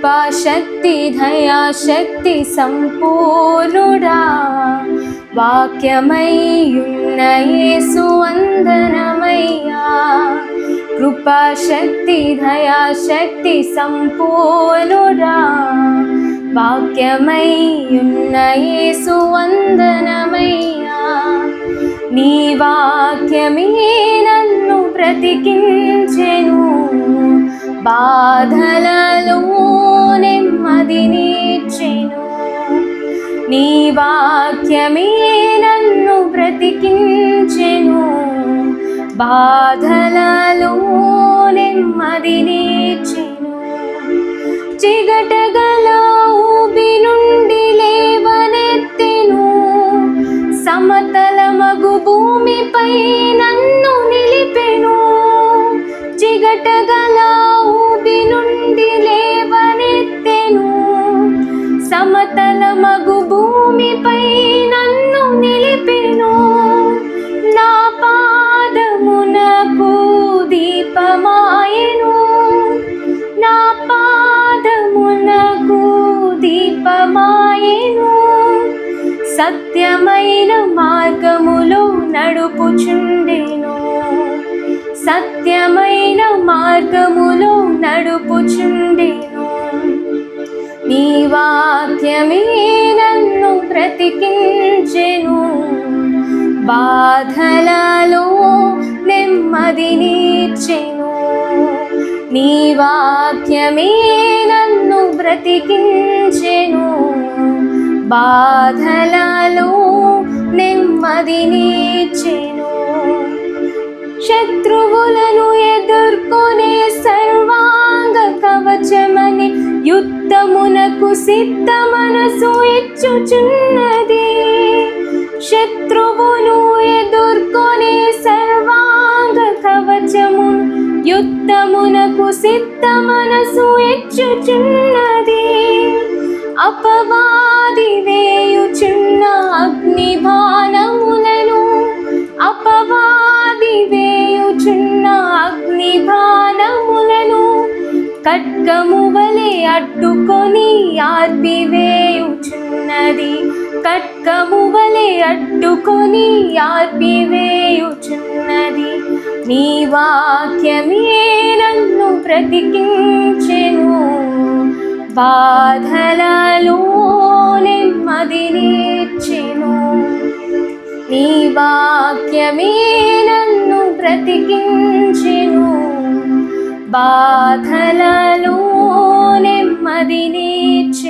కృపాశక్తి దయాశక్తి సంపూర్ణుడా. వాక్యమయ్యున్న యేసు వందనమయ్యా. కృపాశక్తి దయాశక్తి సంపూర్ణుడా. వాక్యమయ్యున్న యేసు వందనమయ్యా. నీ వాక్యమే నన్ను బ్రతికించెను. బాధలలో నెమ్మదినిచ్చెను నీ వాక్యమే నన్ను బ్రతికించెను. బాధలలో నెమ్మది నెమ్మదినిచ్చెను చిగటగల ఊబి నుండి లేవనెత్తెను. సమతల మగు భూమిపై నన్ను నిలిపెను. చిగటగల నడుపుచుండెను. సత్యమైన మార్గములో నడుపుచుండెను. నీ వాక్యమే నన్ను బ్రతికించెను. బాధలలో నెమ్మదినిచ్చెను నీ వాక్యమే నన్ను బ్రతికించెను. బాధలలో నెమ్మదినిచ్చెను శత్రువులను ఎదుర్కొనే సర్వాంగ కవచమని యుద్ధమునకు సిద్ధ మనసు ఇచ్చుచున్నది. శత్రువును ఎదుర్కొనే సర్వాంగ కవచము యుద్ధమునకు సిద్ధ మనసు ఇచ్చుచున్నది. అపవా వేయుచున్న అగ్ని బాణములను అపవాది వేయుచున్న అగ్ని బాణములను ఖడ్గము వలె అడ్డుకొని ఆర్పివేయుచున్నది ఖడ్గము వలె అడ్డుకొని ఆర్పివేయుచున్నది నీ వాక్యమే నన్ను బ్రతికించెను బాధలలో నెమ్మది నెమ్మదినిచ్చెను నీ వాక్యమే నన్ను బ్రతికించెను బాధలలో నెమ్మదినిచ్చెను పాల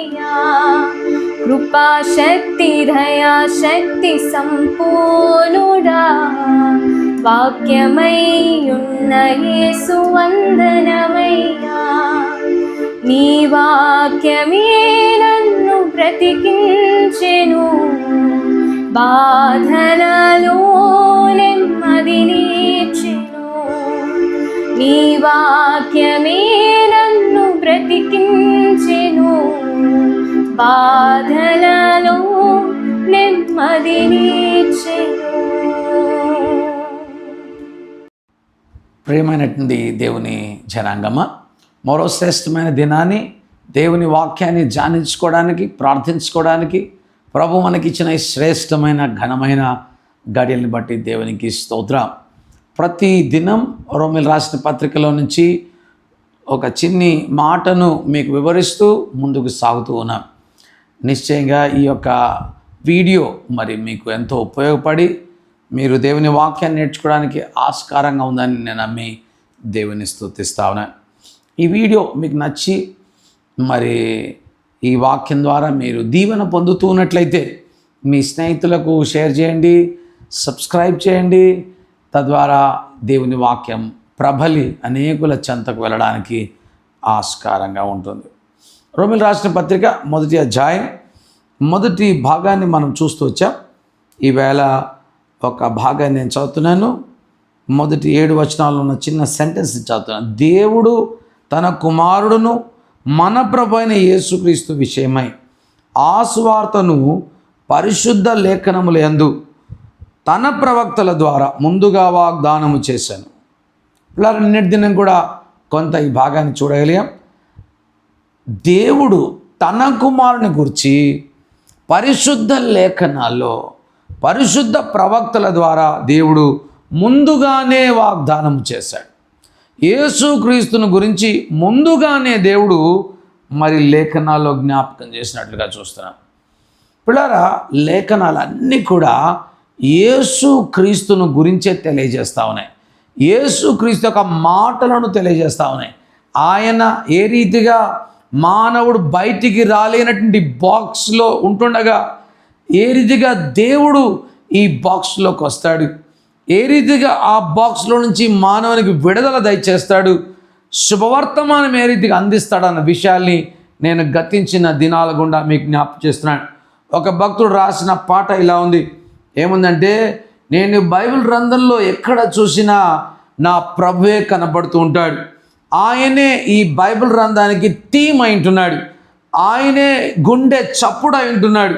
వందనమయ్యా కృపాశక్తి దయాశక్తి సంపూర్ణుడా. వాక్యమై ఉన్న యేసు వందనమయ్యా. నీ వాక్యమే నన్ను బ్రతికించెను. బాధలలో నెమ్మదిని నీ వాక్యమే నన్ను బ్రతికించెను. బాధలలో నెమ్మదినిచ్చెను ప్రియమైనటువంటి దేవుని జనాంగమ మరో శ్రేష్టమైన దినాన్ని దేవుని వాక్యాన్ని ధ్యానించుకోవడానికి ప్రార్థించుకోవడానికి ప్రభు మనకిచ్చిన ఈ శ్రేష్టమైన ఘనమైన గడియల్ని బట్టి దేవునికి స్తోత్రం. ప్రతి దినం రోమిల్ రాసిన పత్రికలో నుంచి ఒక చిన్ని మాటను మీకు వివరిస్తూ ముందుకు సాగుతూ ఉన్నాం. నిశ్చయంగా ఈ యొక్క వీడియో మరి మీకు ఎంతో ఉపయోగపడి మీరు దేవుని వాక్యాన్ని నేర్చుకోవడానికి ఆస్కారంగా ఉందని నేను నమ్మి దేవుని స్థుతిస్తా ఉన్నాను. ఈ వీడియో మీకు నచ్చి మరి ఈ వాక్యం ద్వారా మీరు దీవెన పొందుతూ ఉన్నట్లయితే మీ స్నేహితులకు షేర్ చేయండి సబ్స్క్రైబ్ చేయండి. తద్వారా దేవుని వాక్యం ప్రబలి అనేకుల చెంతకు వెళ్ళడానికి ఆస్కారంగా ఉంటుంది. రోమిల్ రాసిన పత్రిక మొదటి అధ్యాయం మొదటి భాగాన్ని మనం చూస్తూ వచ్చాం. ఈవేళ ఒక భాగాన్ని నేను చదువుతున్నాను. మొదటి ఏడు వచనాల్లో ఉన్న చిన్న సెంటెన్స్ చదువుతున్నాను. దేవుడు తన కుమారుడును మన ప్రభు అయిన యేసుక్రీస్తు విషయమై ఆ పరిశుద్ధ లేఖనముల యందు తన ప్రవక్తల ద్వారా ముందుగా వాగ్దానము చేశాను. ఇలా నిన్నటి దినం కూడా కొంత ఈ భాగాన్ని చూడగలిగాం. దేవుడు తన కుమారుని గురించి పరిశుద్ధ లేఖనాల్లో పరిశుద్ధ ప్రవక్తల ద్వారా దేవుడు ముందుగానే వాగ్దానం చేశాడు. యేసుక్రీస్తుని గురించి ముందుగానే దేవుడు మరి లేఖనాల్లో జ్ఞాపకం చేసినట్లుగా చూస్తున్నాం. పిల్లరా లేఖనాలన్నీ కూడా యేసు క్రీస్తును గురించే తెలియజేస్తూ ఉన్నాయి. యేసు క్రీస్తు యొక్క మాటలను తెలియజేస్తూ ఉన్నాయి. ఆయన ఏ రీతిగా మానవుడు బయటికి రాలేనటువంటి బాక్స్లో ఉంటుండగా ఏ రీతిగా దేవుడు ఈ బాక్స్లోకి వస్తాడు? ఏ రీతిగా ఆ బాక్స్లో నుంచి మానవునికి విడుదల దయచేస్తాడు? శుభవర్తమానం ఏ రీతిగా అందిస్తాడన్న విషయాల్ని నేను గతించిన దినాల గుండా మీకు జ్ఞాపకం చేస్తున్నాను. ఒక భక్తుడు రాసిన పాట ఇలా ఉంది. ఏముందంటే నేను బైబిల్ గ్రంథంలో ఎక్కడ చూసినా నా ప్రభువే కనబడుతూ ఉంటాడు. ఆయనే ఈ బైబిల్ గ్రంథానికి థీమ్ అయింటున్నాడు. ఆయనే గుండె చప్పుడు అయింటున్నాడు.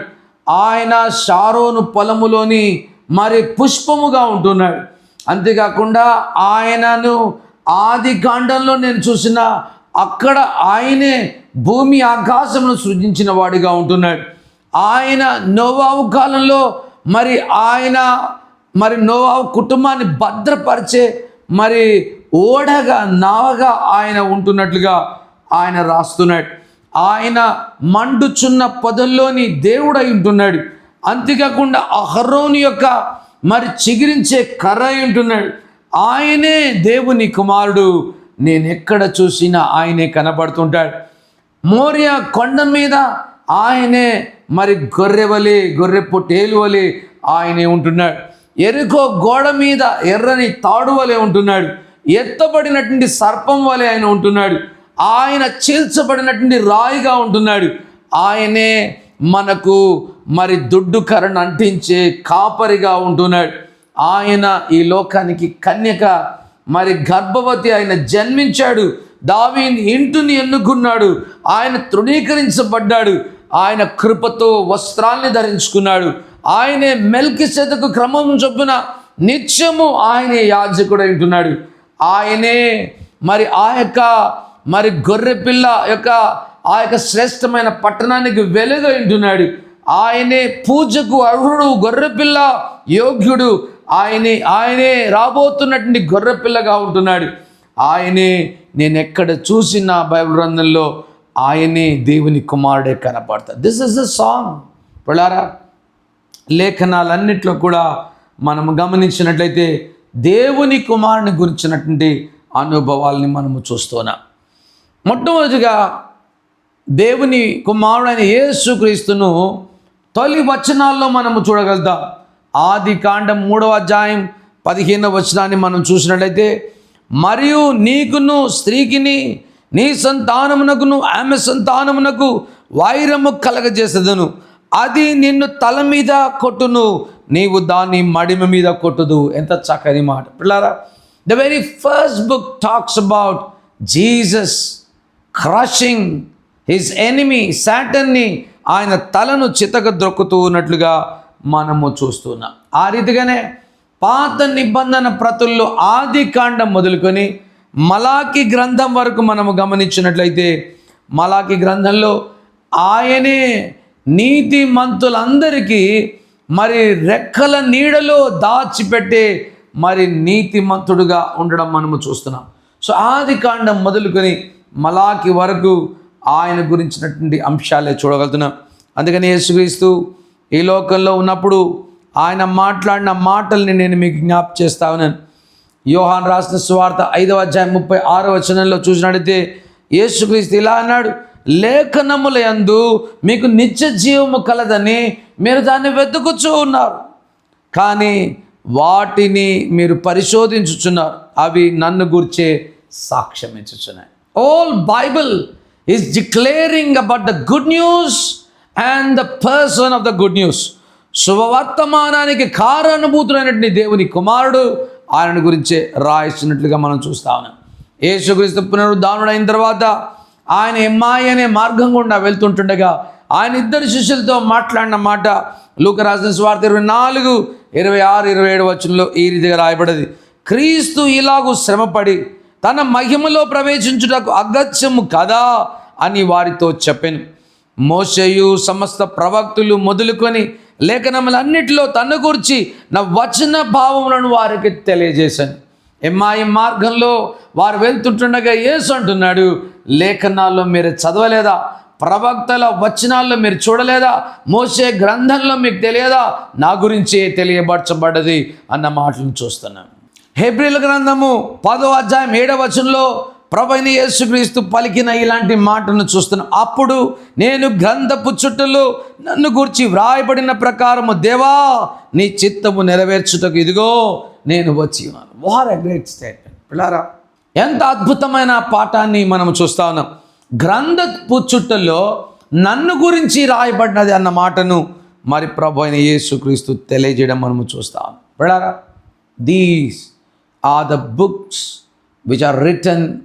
ఆయన షారోను పొలములోని మరి పుష్పముగా ఉంటున్నాడు. అంతేకాకుండా ఆయనను ఆది కాండంలో నేను చూసిన అక్కడ ఆయనే భూమి ఆకాశమును సృజించిన వాడిగా ఉంటున్నాడు. ఆయన నోవావు కాలంలో మరి ఆయన మరి నోవావు కుటుంబాన్ని భద్రపరిచే మరి ఓడగా నావగా ఆయన ఉంటున్నట్లుగా ఆయన రాస్తున్నాడు. ఆయన మండుచున్న పదంలోని దేవుడై ఉంటున్నాడు. అంతేకాకుండా అహరోని యొక్క మరి చిగిరించే కర్ర ఉంటున్నాడు. ఆయనే దేవుని కుమారుడు. నేను ఎక్కడ చూసినా ఆయనే కనబడుతుంటాడు. మోర్య కొండ మీద ఆయనే మరి గొర్రె వలె గొర్రె ఆయనే ఉంటున్నాడు. ఎరుకో గోడ మీద ఎర్రని తాడువలే ఉంటున్నాడు. ఎత్తబడినటువంటి సర్పం వలె ఆయన ఉంటున్నాడు. ఆయన చీల్చబడినటువంటి రాయిగా ఉంటున్నాడు. ఆయనే మనకు మరి దుడ్డు కరణ అంటించే కాపరిగా ఉంటున్నాడు. ఆయన ఈ లోకానికి కన్యక మరి గర్భవతి ఆయన జన్మించాడు. దావీని ఇంటిని ఎన్నుకున్నాడు. ఆయన తృణీకరించబడ్డాడు. ఆయన కృపతో వస్త్రాల్ని ధరించుకున్నాడు. ఆయనే మెల్కి చేతకు క్రమం చొప్పున నిత్యము ఆయనే యాజకుడై ఉంటున్నాడు. ఆయనే మరి ఆ యొక్క మరి గొర్రె పిల్ల యొక్క ఆ యొక్క శ్రేష్టమైన పట్టణానికి వెలుగ ఉంటున్నాడు ఆయనే పూజకు అర్హుడు గొర్రెపిల్ల యోగ్యుడు. ఆయనే ఆయనే రాబోతున్నటువంటి గొర్రెపిల్లగా ఉంటున్నాడు. ఆయనే నేను ఎక్కడ చూసిన బైబిల్ గ్రంథంలో ఆయనే దేవుని కుమారుడే కనపడతాడు. దిస్ ఇస్ ద సాంగ్ పిల్లారా లేఖనాలన్నిట్లో కూడా మనం గమనించినట్లయితే దేవుని కుమారుని గురించినటువంటి అనుభవాల్ని మనము చూస్తున్నాం. మొట్టమొదటిగా దేవుని కుమారుడైన యేసుక్రీస్తును తొలి వచనాల్లో మనము చూడగలుగుతాం. ఆది కాండం మూడవ అధ్యాయం పదిహేనవ వచనాన్ని మనం చూసినట్లయితే మరియు నీకును స్త్రీకిని నీ సంతానమునకును ఆమె సంతానమునకు వైరము కలగజేసేదను. అది నిన్ను తల మీద కొట్టును. నీవు దాన్ని మడిమ మీద కొట్టుదు. ఎంత చక్కని మాట. పిల్లారా the very first book talks about Jesus crushing his enemy శాటన్ని ఆయన తలను చితక దొక్కుతూ ఉన్నట్లుగా మనము చూస్తున్నాం. ఆ రీతిగానే పాత నిబంధన ప్రతుల్లో ఆది కాండం మొదలుకొని మలాకి గ్రంథం వరకు మనము గమనించినట్లయితే మలాకి గ్రంథంలో ఆయనే నీతి మంతులందరికీ మరి రెక్కల నీడలో దాచిపెట్టే మరి నీతిమంతుడుగా ఉండడం మనము చూస్తున్నాం. సో ఆది కాండం మొదలుకొని మలాకి వరకు ఆయన గురించినటువంటి అంశాలే చూడగలుగుతున్నాం. అందుకని యేసుక్రీస్తు ఈ లోకంలో ఉన్నప్పుడు ఆయన మాట్లాడిన మాటల్ని నేను మీకు జ్ఞాప చేస్తా ఉన్నాను. యోహాన్ రాసిన సువార్త ఐదవ అధ్యాయం ముప్పై ఆరో వచనంలో చూసినట్టయితే యేసుక్రీస్తు ఇలా అన్నాడు లేఖనముల యందు మీకు నిత్య జీవము కలదని మీరు దాన్ని వెతుకుచూ ఉన్నారు. కానీ వాటిని మీరు పరిశోధించుచున్నారు. అవి నన్ను గుర్చే సాక్ష్యం ఇచ్చుచున్నాయి whole Bible is declaring about the good news and the person of the good news శుభవర్తమానానికి కారణభూతులైనటువంటి దేవుని కుమారుడు ఆయన గురించే రాయిస్తున్నట్లుగా మనం చూస్తా ఉన్నాం. యేసుక్రీస్తు పునరుద్ధానుడైన తర్వాత ఆయన ఎమ్మాయి అనే మార్గం గుండా వెళ్తుంటుండగా ఆయన ఇద్దరు శిష్యులతో మాట్లాడిన మాట లూక స్వార్థ ఇరవై నాలుగు ఇరవై ఆరు ఇరవై ఏడు వచనంలో ఈ రీతిగా రాయబడింది. క్రీస్తు ఇలాగూ శ్రమపడి తన మహిమలో ప్రవేశించుటకు అగత్యము కదా అని వారితో చెప్పాను. మోసయు సమస్త ప్రవక్తులు మొదలుకొని లేఖనములన్నిటిలో తన గురించి నా వచన భావములను వారికి తెలియజేశాను. ఎమ్మాయి మార్గంలో వారు వెళ్తుంటుండగా యేసు అంటున్నాడు లేఖనాల్లో మీరు చదవలేదా? ప్రవక్తల వచనాల్లో మీరు చూడలేదా? మోసే గ్రంథంలో మీకు తెలియదా? నా గురించి తెలియబరచబడ్డది అన్న మాటలను చూస్తున్నాం. హెబ్రిల్ గ్రంథము పదో అధ్యాయం ఏడవ వచనంలో ప్రభైన యేసుక్రీస్తు పలికిన ఇలాంటి మాటను చూస్తున్నాం. అప్పుడు నేను గ్రంథపు చుట్టలు నన్ను గురించి వ్రాయబడిన ప్రకారము దేవా నీ చిత్తము నెరవేర్చుటకు ఇదిగో నేను వచ్చి ఉన్నాను. వార్ ఎ గ్రేట్ స్టేట్మెంట్ పిల్లారా ఎంత అద్భుతమైన పాఠాన్ని మనం చూస్తా ఉన్నాం. గ్రంథ పుచ్చుట్టలో నన్ను గురించి రాయబడినది అన్న మాటను మరి ప్రభు అయిన యేసుక్రీస్తు తెలియజేయడం మనము చూస్తాం. వెళ్ళారా? These are the books which are written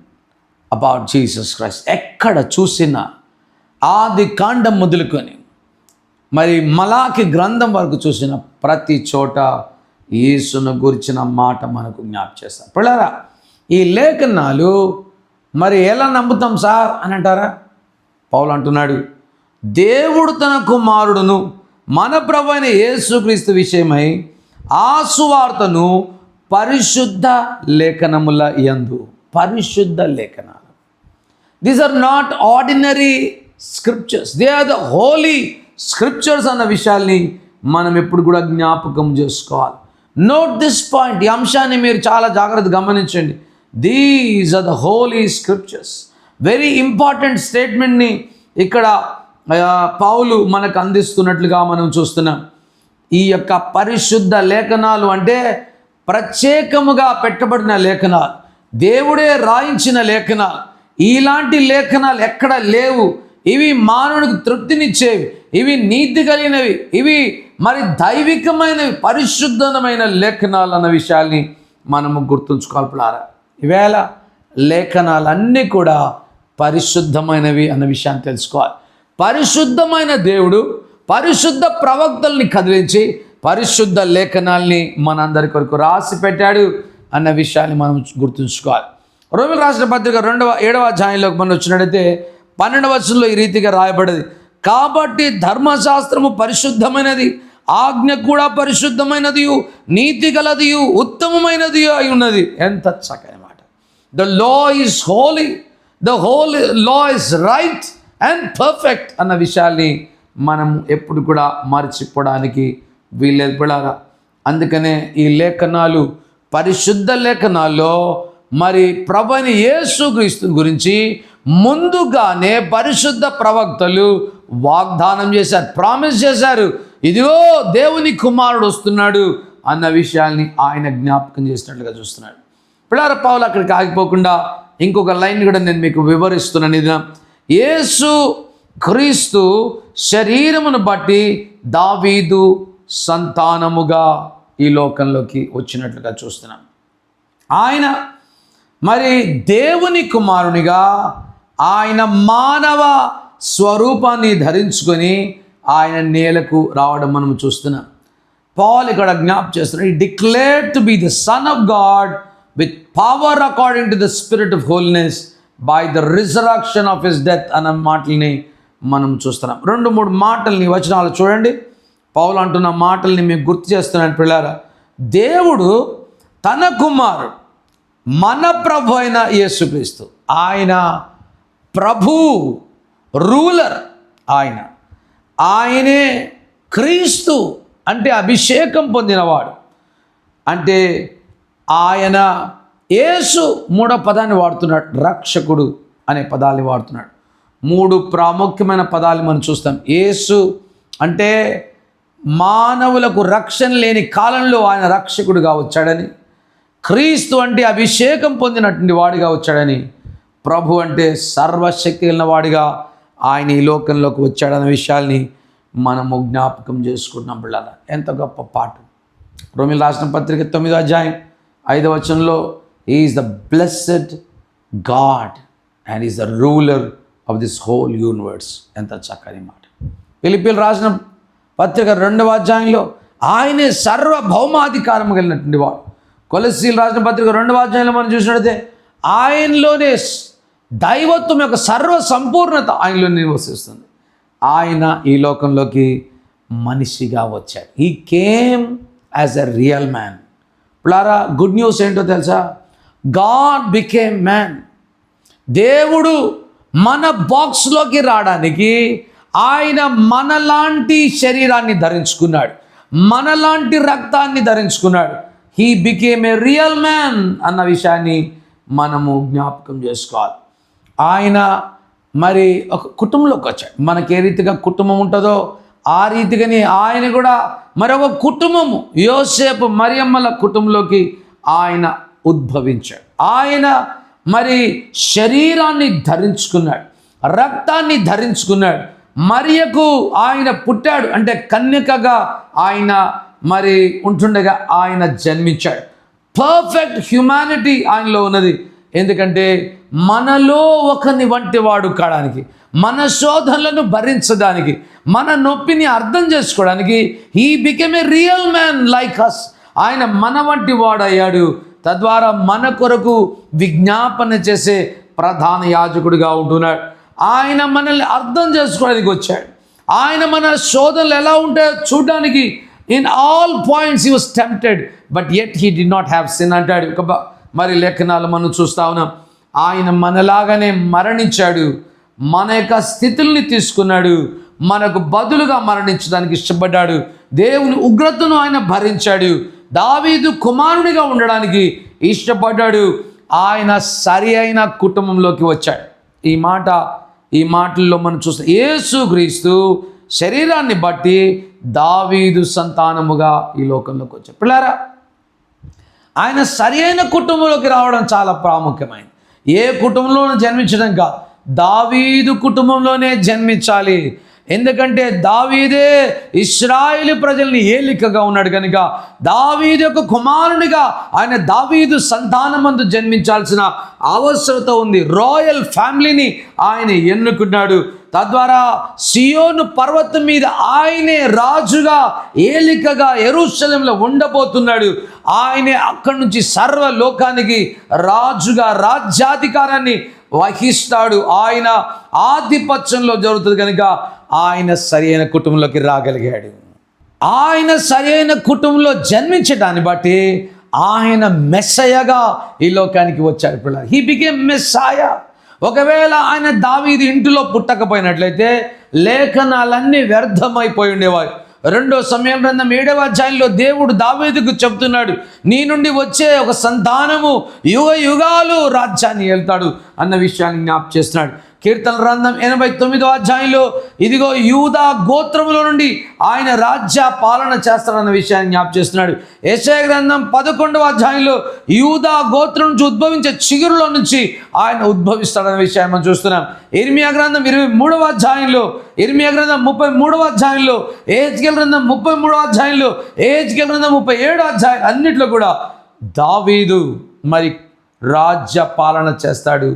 about Jesus Christ ఎక్కడ చూసినా ఆది కాండం మొదలుకొని మరి మలాకి గ్రంథం వరకు చూసిన ప్రతి చోట యేసును గురించిన మాట మనకు జ్ఞాప చేస్తారు పిల్లరా ఈ లేఖనాలు మరి ఎలా నమ్ముతాం సార్ అని అంటారా? పౌలు అంటున్నాడు దేవుడు తన కుమారుడును మన ప్రభు అయిన యేసుక్రీస్తు విషయమై ఆ సువార్తను పరిశుద్ధ లేఖనముల యందు. పరిశుద్ధ లేఖనాలు. These are not ordinary scriptures they are the holy scriptures అన్న విషయాల్ని మనం ఎప్పుడు కూడా జ్ఞాపకం చేసుకోవాలి. నోట్ దిస్ పాయింట్ ఈ అంశాన్ని మీరు చాలా జాగ్రత్త గమనించండి. These are the holy scriptures very important స్టేట్మెంట్ని ఇక్కడ పావులు పౌలు మనకు అందిస్తున్నట్లుగా మనం చూస్తున్నాం. ఈ యొక్క పరిశుద్ధ లేఖనాలు అంటే ప్రత్యేకముగా పెట్టబడిన లేఖనాలు. దేవుడే రాయించిన లేఖనాలు. ఇలాంటి లేఖనాలు ఎక్కడ లేవు. ఇవి మానవునికి తృప్తినిచ్చేవి. ఇవి నీతి కలిగినవి. ఇవి మరి దైవికమైనవి పరిశుద్ధమైన లేఖనాలు అన్న విషయాల్ని మనము గుర్తుంచుకోవాలి ఈవేళ లేఖనాలన్నీ కూడా పరిశుద్ధమైనవి అన్న విషయాన్ని తెలుసుకోవాలి. పరిశుద్ధమైన దేవుడు పరిశుద్ధ ప్రవక్తల్ని కదిలించి పరిశుద్ధ లేఖనాల్ని మనందరి కొరకు రాసి పెట్టాడు అన్న విషయాన్ని మనం గుర్తుంచుకోవాలి. రోమిల్ రాసిన పత్రిక రెండవ ఏడవ అధ్యాయంలోకి మనం వచ్చినట్టయితే పన్నెండవ వచనంలో ఈ రీతిగా రాయబడింది. కాబట్టి ధర్మశాస్త్రము పరిశుద్ధమైనది ఆజ్ఞ కూడా పరిశుద్ధమైనది నీతి గలది ఉత్తమమైనది అయి ఉన్నది. ఎంత చక్కని the law is holy the whole law is right and perfect అన్న విషయాల్ని మనం ఎప్పుడు కూడా మర్చిపోవడానికి వీల్లేదు పిల్లారా అందుకనే ఈ లేఖనాలు పరిశుద్ధ లేఖనాల్లో మరి ప్రభుని యేసుక్రీస్తు గురించి ముందుగానే పరిశుద్ధ ప్రవక్తలు వాగ్దానం చేశారు ప్రామిస్ చేశారు. ఇదిగో దేవుని కుమారుడు వస్తున్నాడు అన్న విషయాల్ని ఆయన జ్ఞాపకం చేసినట్లుగా చూస్తున్నాడు. పిల్లార పావులు అక్కడికి ఆగిపోకుండా ఇంకొక లైన్ కూడా నేను మీకు వివరిస్తున్నాను ఇది యేసు క్రీస్తు శరీరమును బట్టి దావీదు సంతానముగా ఈ లోకంలోకి వచ్చినట్లుగా చూస్తున్నాం. ఆయన మరి దేవుని కుమారునిగా ఆయన మానవ స్వరూపాన్ని ధరించుకొని ఆయన నేలకు రావడం మనం చూస్తున్నాం. పాల్ ఇక్కడ జ్ఞాప్ చేస్తున్నాడు ఈ declare to be the son of God with power according to the spirit of holiness by the resurrection of his death అన్న మాటల్ని మనం చూస్తున్నాం. రెండు మూడు మాటల్ని వచనాలు చూడండి. పౌలు అంటున్న మాటల్ని మేము గుర్తు చేస్తున్నాను పిల్లారా. దేవుడు తన కుమారుడు మన ప్రభు అయిన యేసుక్రీస్తు. ఆయన ప్రభు రూలర్ ఆయన. ఆయనే క్రీస్తు అంటే అభిషేకం పొందినవాడు. అంటే ఆయన యేసు మూడో పదాన్ని వాడుతున్నాడు రక్షకుడు అనే పదాన్ని వాడుతున్నాడు. మూడు ప్రాముఖ్యమైన పదాలు మనం చూస్తాం. యేసు అంటే మానవులకు రక్షణ లేని కాలంలో ఆయన రక్షకుడుగా వచ్చాడని క్రీస్తు అంటే అభిషేకం పొందినటువంటి వాడిగా వచ్చాడని ప్రభు అంటే సర్వశక్తి కలిగిన వాడిగా ఆయన ఈ లోకంలోకి వచ్చాడన్న విషయాల్ని మనము జ్ఞాపకం చేసుకుంటున్నాం పిల్లల ఎంత గొప్ప పాట రోమిల్ రాసిన పత్రిక తొమ్మిదో అధ్యాయం ఐదవ వచనంలో is the blessed God and is the ruler of this whole universe ఎంత చక్కని మాట. పిలిపిలు రాసిన పత్రిక రెండవ అధ్యాయంలో ఆయనే సర్వభౌమాధికారం కలిగినటువంటి వాడు. కొలసీలు రాసిన పత్రిక రెండవ అధ్యాయంలో మనం చూసినట్లయితే ఆయనలోనే దైవత్వం యొక్క సర్వ సంపూర్ణత ఆయనలో నివసిస్తుంది. ఆయన ఈ లోకంలోకి మనిషిగా వచ్చాడు. He came as a real man ప్లారా good news ఏంటో తెలుసా? God became man. దేవుడు మన బాక్స్లోకి రావడానికి ఆయన మనలాంటి శరీరాన్ని ధరించుకున్నాడు. మనలాంటి రక్తాన్ని ధరించుకున్నాడు. He became a real man అన్న విషయాన్ని మనము జ్ఞాపకం చేసుకోవాలి. ఆయన మరి ఒక కుటుంబంలోకి వచ్చాడు. మనకి ఏ రీతిగా కుటుంబం ఉంటుందో ఆ రీతిగానే ఆయన కూడా మరొక కుటుంబము. యోసేపు మరియమ్మల కుటుంబంలోకి ఆయన ఉద్భవించాడు. ఆయన మరి శరీరాన్ని ధరించుకున్నాడు రక్తాన్ని ధరించుకున్నాడు. మరియకు ఆయన పుట్టాడు అంటే కన్యకగా ఆయన మరి ఉంటుండగా ఆయన జన్మించాడు. పర్ఫెక్ట్ హ్యుమానిటీ ఆయనలో ఉన్నది. ఎందుకంటే మనలో ఒకని వంటి వాడు కాడానికి మన శోధనలను భరించడానికి మన నొప్పిని అర్థం చేసుకోవడానికి he became a real man like us ఆయన మన వంటి వాడయ్యాడు. తద్వారా మన కొరకు విజ్ఞాపన చేసే ప్రధాన యాజకుడిగా ఉంటున్నాడు. ఆయన మనల్ని అర్థం చేసుకోవడానికి వచ్చాడు. ఆయన మన శోధనలు ఎలా ఉంటాయో చూడడానికి in all points use was tempted but yet he did not have sin అంటాడు. ఒక మరి లేఖనాలు మనం చూస్తా ఉన్నాం. ఆయన మనలాగానే మరణించాడు. మన యొక్క స్థితుల్ని తీసుకున్నాడు. మనకు బదులుగా మరణించడానికి ఇష్టపడ్డాడు. దేవుని ఉగ్రతను ఆయన భరించాడు. దావీదు కుమారుడిగా ఉండడానికి ఇష్టపడ్డాడు. ఆయన సరి అయిన కుటుంబంలోకి వచ్చాడు. ఈ మాట ఈ మాటల్లో మనం చూస్తే యేసు క్రీస్తు శరీరాన్ని బట్టి దావీదు సంతానముగా ఈ లోకంలోకి వచ్చాడు. పిల్లారా ఆయన సరి అయిన కుటుంబంలోకి రావడం చాలా ప్రాముఖ్యమైనది. ఏ కుటుంబంలోనూ జన్మించడం కాదు. దావీదు కుటుంబంలోనే జన్మించాలి. ఎందుకంటే దావీదే ఇస్రాయిల్ ప్రజల్ని ఏలికగా ఉన్నాడు కనుక దావీదు యొక్క కుమారునిగా ఆయన దావీదు సంతానమందు జన్మించాల్సిన అవసరత ఉంది. రాయల్ ఫ్యామిలీని ఆయన ఎన్నుకున్నాడు. తద్వారా సియోను పర్వతం మీద ఆయనే రాజుగా ఏలికగా ఎరుశలంలో ఉండబోతున్నాడు. ఆయనే అక్కడి నుంచి సర్వ లోకానికి రాజుగా రాజ్యాధికారాన్ని వహిస్తాడు. ఆయన ఆధిపత్యంలో జరుగుతుంది కనుక ఆయన సరైన కుటుంబంలోకి రాగలిగాడు. ఆయన సరైన కుటుంబంలో జన్మించడాన్ని బట్టి ఆయన మెస్సయగా ఈ లోకానికి వచ్చాడు పిల్లలు. హీ బికేమ్ మెస్సాయ ఒకవేళ ఆయన దావీది ఇంటిలో పుట్టకపోయినట్లయితే లేఖనాలన్నీ వ్యర్థమైపోయి ఉండేవారు. రెండో సమయం గ్రంథం ఏడవ అధ్యాయంలో దేవుడు దావేదికు చెప్తున్నాడు నీ నుండి వచ్చే ఒక సంతానము యుగ యుగాలు రాజ్యాన్ని వెళ్తాడు అన్న విషయాన్ని జ్ఞాప చేస్తున్నాడు. కీర్తన గ్రంథం ఎనభై తొమ్మిదో అధ్యాయంలో ఇదిగో యూదా గోత్రములో నుండి ఆయన రాజ్య పాలన చేస్తాడన్న విషయాన్ని జ్ఞాప చేస్తున్నాడు. యశయ గ్రంథం పదకొండవ అధ్యాయంలో యూదా గోత్రం నుంచి ఉద్భవించే చిగురులో నుంచి ఆయన ఉద్భవిస్తాడన్న విషయాన్ని మనం చూస్తున్నాం. ఇర్మియా గ్రంథం ఇరవై మూడవ అధ్యాయంలో ఇర్మియా గ్రంథం ముప్పై మూడవ అధ్యాయంలో ఏజ్కెల్ గ్రంథం ముప్పై మూడవ అధ్యాయంలో ఏజ్కెల్ గ్రంథం ముప్పై ఏడో అధ్యాయం అన్నిట్లో కూడా దావీదు మరి రాజ్య పాలన చేస్తాడు.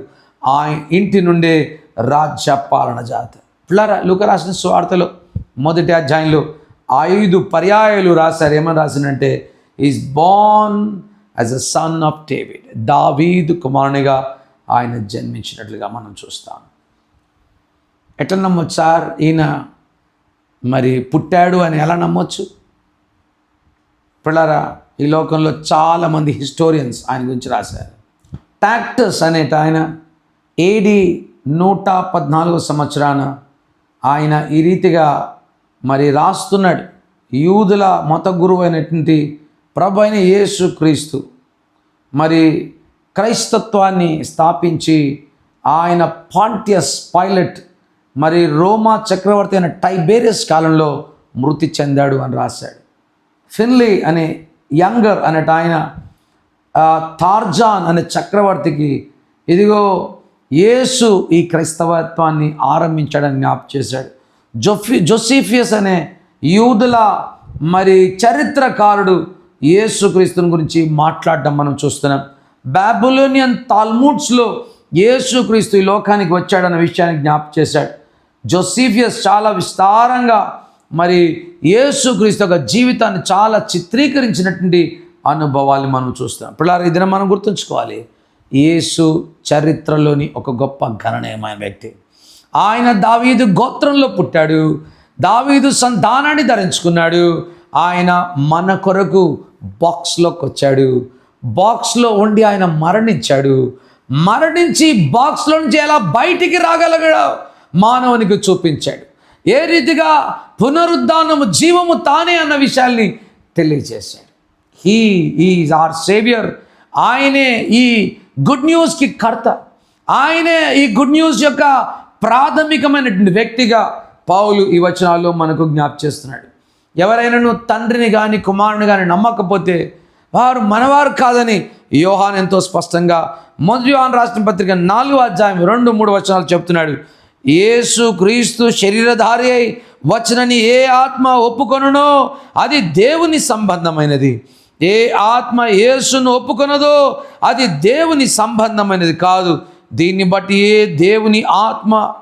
ఆ ఇంటి నుండే రాజ్య పాలన జాత పిల్లరా లూక రాసిన స్వార్థలో మొదటి అధ్యాయంలో ఐదు పర్యాయాలు రాశారు. ఏమని రాసిందంటే is born as a son of David దావీదు కుమారునిగా ఆయన జన్మించినట్లుగా మనం చూస్తాం. ఎట్లా నమ్మొచ్చు సార్? ఈయన మరి పుట్టాడు అని ఎలా నమ్మొచ్చు? పిల్లరా ఈ లోకంలో చాలామంది హిస్టోరియన్స్ ఆయన గురించి రాశారు. టాక్టర్స్ అనేట ఆయన ఏడి నూట పద్నాలుగు సంవత్సరాన ఆయన ఈ రీతిగా మరి రాస్తున్నాడు. యూదుల మత గురువు అయినటువంటి ప్రభు అయిన యేసు క్రీస్తు మరి క్రైస్తత్వాన్ని స్థాపించి ఆయన పాంటియస్ పైలట్ మరి రోమా చక్రవర్తి అయిన టైబేరియస్ కాలంలో మృతి చెందాడు అని రాశాడు. ఫిన్లీ అనే యంగర్ అనేట ఆయన తార్జాన్ అనే చక్రవర్తికి ఇదిగో యేసు ఈ క్రైస్తవత్వాన్ని ఆరంభించడం జ్ఞాప చేశాడు. జొఫి జొసీఫియస్ అనే యూదుల మరి చరిత్రకారుడు యేసుక్రీస్తుని గురించి మాట్లాడడం మనం చూస్తున్నాం. బాబులోనియన్ తాల్మూడ్స్లో యేసుక్రీస్తు ఈ లోకానికి వచ్చాడన్న విషయాన్ని జ్ఞాప చేశాడు. జోసీఫియస్ చాలా విస్తారంగా మరి యేసుక్రీస్తు యొక్క జీవితాన్ని చాలా చిత్రీకరించినటువంటి అనుభవాలు మనం చూస్తాం పిల్లలు ఇదిన మనం గుర్తుంచుకోవాలి. యేసు చరిత్రలోని ఒక గొప్ప గణనీయమైన వ్యక్తి. ఆయన దావీదు గోత్రంలో పుట్టాడు. దావీదు సంతానాన్ని ధరించుకున్నాడు. ఆయన మన కొరకు బాక్స్లోకి వచ్చాడు. బాక్స్లో ఉండి ఆయన మరణించాడు. మరణించి బాక్స్లో నుంచి ఎలా బయటికి రాగలగడో? మానవునికి చూపించాడు. ఏ రీతిగా పునరుద్ధానము జీవము తానే అన్న విషయాల్ని తెలియజేశాడు. హీ ఈజ్ ఆర్ సేవియర్ ఆయనే ఈ గుడ్ న్యూస్కి కర్త. ఆయనే ఈ గుడ్ న్యూస్ యొక్క ప్రాథమికమైనటువంటి వ్యక్తిగా పౌలు ఈ వచనాల్లో మనకు జ్ఞాప చేస్తున్నాడు. ఎవరైనా నువ్వు తండ్రిని కానీ కుమారుని కానీ నమ్మకపోతే వారు మనవారు కాదని యోహాన్ ఎంతో స్పష్టంగా మొదటి యోహాన్ రాసిన పత్రిక నాలుగు అధ్యాయం రెండు మూడు వచనాలు చెప్తున్నాడు. యేసు క్రీస్తు శరీరధారి అయి వచ్చినని ఏ ఆత్మ ఒప్పుకొనునో అది దేవుని సంబంధమైనది. ఏ ఆత్మ యేసును ఒప్పుకున్నదో అది దేవుని సంబంధమైనది కాదు. దీన్ని బట్టి ఏ దేవుని ఆత్మ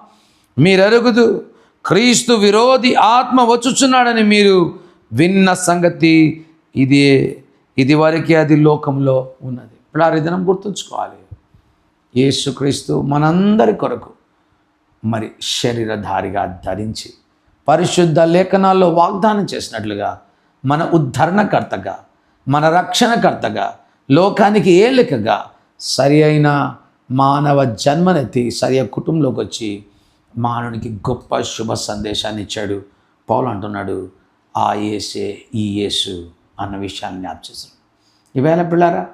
మీరెరుగుదు? క్రీస్తు విరోధి ఆత్మ వచ్చుచున్నాడని మీరు విన్న సంగతి ఇదే. ఇది వరకే అది లోకంలో ఉన్నది. ఇప్పుడు ఆ రిధనం గుర్తుంచుకోవాలి. యేసుక్రీస్తు మనందరి కొరకు మరి శరీరధారిగా ధరించి పరిశుద్ధ లేఖనాల్లో వాగ్దానం చేసినట్లుగా మన ఉద్ధరణకర్తగా మన రక్షణకర్తగా లోకానికి ఏలికగా సరి అయిన మానవ జన్మనెత్తి సరి కుటుంబంలోకి వచ్చి మానవునికి గొప్ప శుభ సందేశాన్ని ఇచ్చాడు. పౌలు అంటున్నాడు ఆ ఏసే ఈ యేసు అన్న విషయాన్ని జ్ఞాపం చేశాడు ఈవేళ పిల్లారా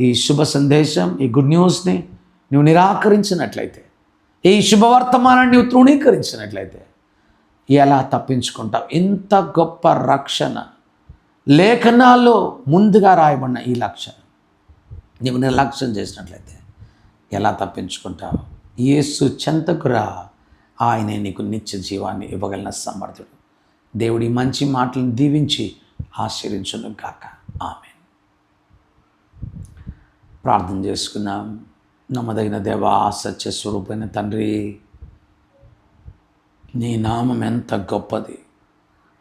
ఈ శుభ సందేశం ఈ గుడ్ న్యూస్ని నువ్వు నిరాకరించినట్లయితే ఈ శుభవర్తమానాన్ని నువ్వు తృణీకరించినట్లయితే ఎలా తప్పించుకుంటావు? ఇంత గొప్ప రక్షణ లేఖనాల్లో ముందుగా రాయబడిన ఈ లక్ష్యం నీవు నిర్లక్ష్యం చేసినట్లయితే ఎలా తప్పించుకుంటావు? యేసు చెంతకురా ఆయనే నీకు నిత్య జీవాన్ని ఇవ్వగలిగిన సమర్థుడు. దేవుడి మంచి మాటలను దీవించి ఆశ్రయించును కాక ఆమె ప్రార్థన చేసుకున్నాం నమ్మదగిన దేవా సత్య స్వరూపమైన తండ్రి నీ నామం ఎంత గొప్పది.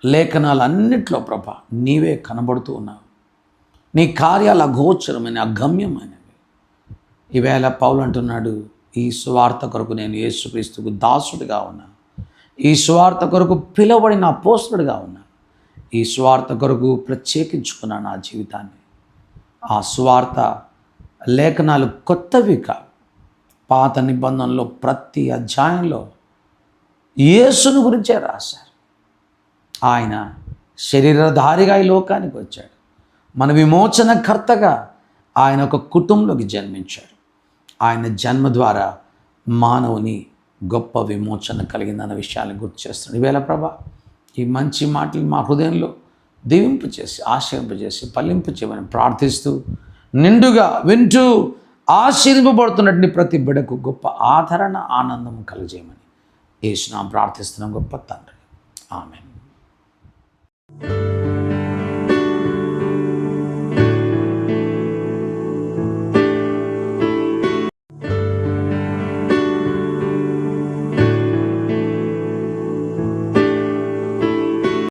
లేఖనాలన్నిట్లో ప్రభ నీవే కనబడుతూ ఉన్నావు. నీ కార్యాలు అగోచరమైన అగమ్యమైనవి. ఈవేళ పౌలు అంటున్నాడు ఈ స్వార్థ కొరకు నేను యేసుక్రీస్తుకు దాసుడిగా ఉన్నా. ఈ స్వార్థ కొరకు పిలువబడిన పోస్తుడిగా ఉన్నా. ఈ స్వార్థ కొరకు ప్రత్యేకించుకున్నా నా జీవితాన్ని. ఆ స్వార్థ లేఖనాలు కొత్తవి కావు. పాత నిబంధనలో ప్రతి అధ్యాయంలో యేసును గురించే రాశారు. ఆయన శరీరధారిగా ఈ లోకానికి వచ్చాడు. మన విమోచనకర్తగా ఆయన ఒక కుటుంబంలోకి జన్మించాడు. ఆయన జన్మ ద్వారా మానవుని గొప్ప విమోచన కలిగిందన్న విషయాన్ని గుర్తు చేస్తున్నాడు. ఈవేళ ప్రభా ఈ మంచి మాటలు మా హృదయంలో దీవింపు చేసి ఆశ్రయింపజేసి పల్లింపు చేయమని ప్రార్థిస్తూ నిండుగా వింటూ ఆశీర్వబడుతున్నటువంటి ప్రతి బిడకు గొప్ప ఆదరణ ఆనందం కలిగజేయమని యేసునాం ప్రార్థిస్తున్నాం. గొప్ప తండ్రి. ఆమె you